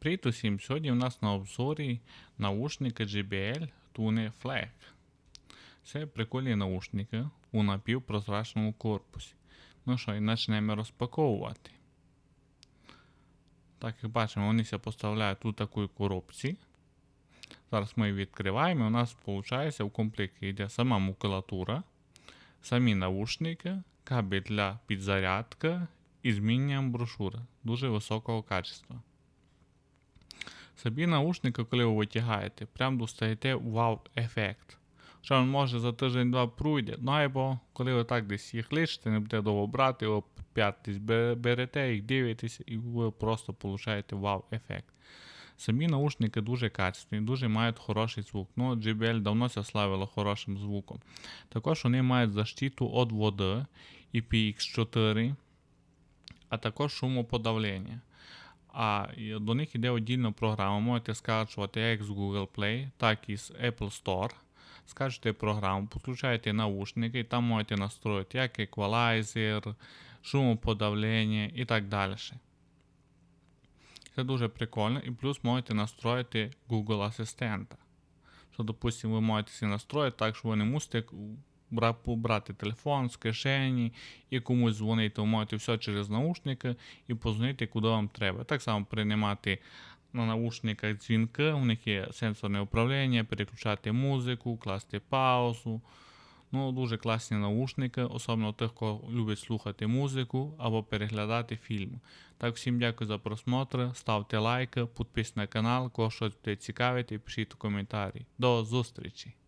Привіт усім! Сьогодні у нас на обзорі наушники JBL Tune Flag. Це прикольні наушники у напівпрозрачному корпусі. Ну що, і почнемо розпаковувати. Так як бачимо, вони ся поставляють у такій коробці. Зараз ми її відкриваємо. У нас виходить в комплекті йде сама макулатура, самі наушники, кабель для підзарядки і змінюємо брошура дуже високого качества. Собі наушники, коли ви витягаєте, прям достаєте вау-ефект. Що він може за тиждень-два пройде, ну або коли ви так десь їх лишите, не буде довго брати, ви п'ятись берете їх, дивитесь, і ви просто получаєте вау-ефект. Самі наушники дуже качественні, дуже мають хороший звук. Ну, JBL давно ся славило хорошим звуком. Також вони мають защиту від води IPX4, а також шумоподавлення. А до них йде віддільна програма. Можете скачувати як з Google Play, так і з Apple Store. Скачуєте програму, підключаєте наушники, і там можете настроїти як еквалайзер, шумоподавлення і так далі. Це дуже прикольно. І плюс можете настроїти Google Асистента. Що, допустимо, ви можете настроїти так, що ви не мусите брати телефон з кишені і комусь дзвонити, ви можете все через наушники і позвонити, куди вам треба. Так само приймати на наушниках дзвінки, у них є сенсорне управління, переключати музику, класти паузу. Ну, дуже класні наушники, особливо тих, хто любить слухати музику або переглядати фільми. Так, всім дякую за просмотр, ставте лайки, підписуйтесь на канал, кого щось буде цікавить, і пишіть коментарі. До зустрічі!